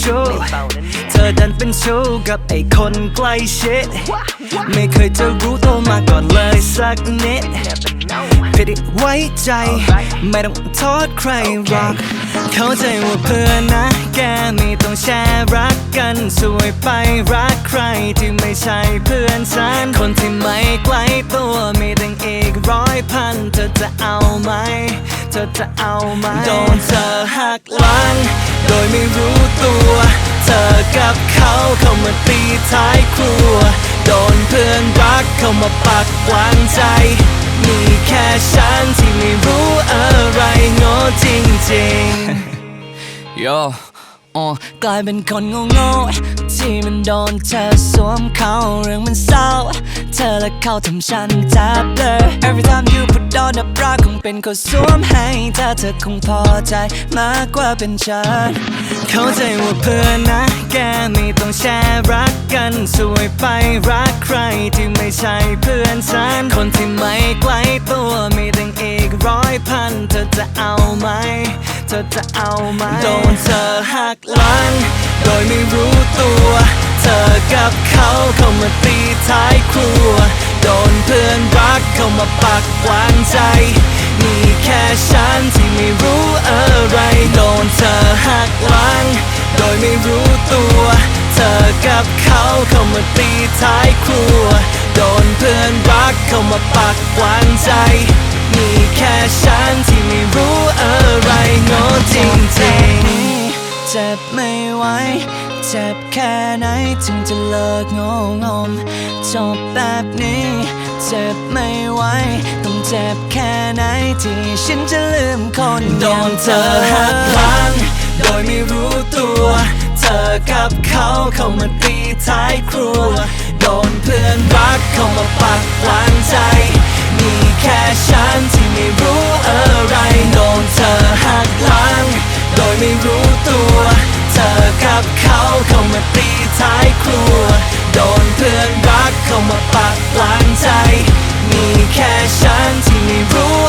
ชู้เธอดันเป็นชู้กับไอ้คนใกล้ชิด ไม่เคยจะรู้ตัวมาก่อนเลยสักนิดผิดที่ไว้ใจ ไม่ต้องโทษใครหรอก เข้าใจว่าเพื่อนนะ แกไม่ต้องแชร์รักกันสวยไปรักใครที่ไม่ใช่เพื่อนฉัน คนที่ไม่ใกล้ตัวมีตั้งอีกร้อยพัน เธอจะเอาไหม เธอจะเอาไหมโดนเธอ กหลัง โดยไม่รู้ตัว เธอกับเขาเข้ามาตีท้ายครัว โดนเพื่อนรักเข้ามาปักวางใจ มีแค่ฉันที่ไม่รู้อะไรโง่จริงๆ โยอ๋อกลายเป็นคนโง่ๆที่มันโดนเธอสวมเขาเรื่องมันเศร้า เธอและเขาทำฉันจับเลย เป็นเขาสวมให้เธอเธอคงพอใจมากกว่าเป็นฉันเข้าใจว่าเพื่อนนะแกไม่ต้องแชร์รักกันสวยไปรักใครที่ไม่ใช่เพื่อนฉัน คนที่ไม่ใกล้ตัวมีตั้งอีกร้อยพันเธอจะเอาไหม เธอจะเอาไหมโดนเธอหักหลัง โดยไม่รู้ตัว เธอกับเขาเข้ามาตีท้ายครัว โดนเพื่อนรักเข้ามาปักวางใจ มีแค่ฉันที่ไม่รู้อะไรโดนเธอหักหลัง โดยไม่รู้ตัว เธอกับเขาเข้ามาตีท้ายครัว โดนเพื่อนรักเข้ามาปักหวางใจ มีแค่ฉันที่ไม่รู้อะไรโง่จริงๆ เจ็บไม่ไหวเจ็บแค่ไหนถึงจะเลิกงงงจบแบบนี้ เจ็บไม่ไหวต้องเจ็บแค่ไหนที่ฉันจะลืมคนโดนเธอหักหลังโดยไม่รู้ตัว เธอกับเขาเข้ามาตีท้ายครัว โดนเพื่อนรักเข้ามาปักหวางใจมีแค่ฉันที่ไม่รู้อะไรโดนเธอหักหลังโดยไม่รู้ตัว เธอกับเขาเข้ามาตีท้ายครัว โดนเพื่อนรักเข้ามาปักหลังใจ มีแค่ฉันที่ไม่รู้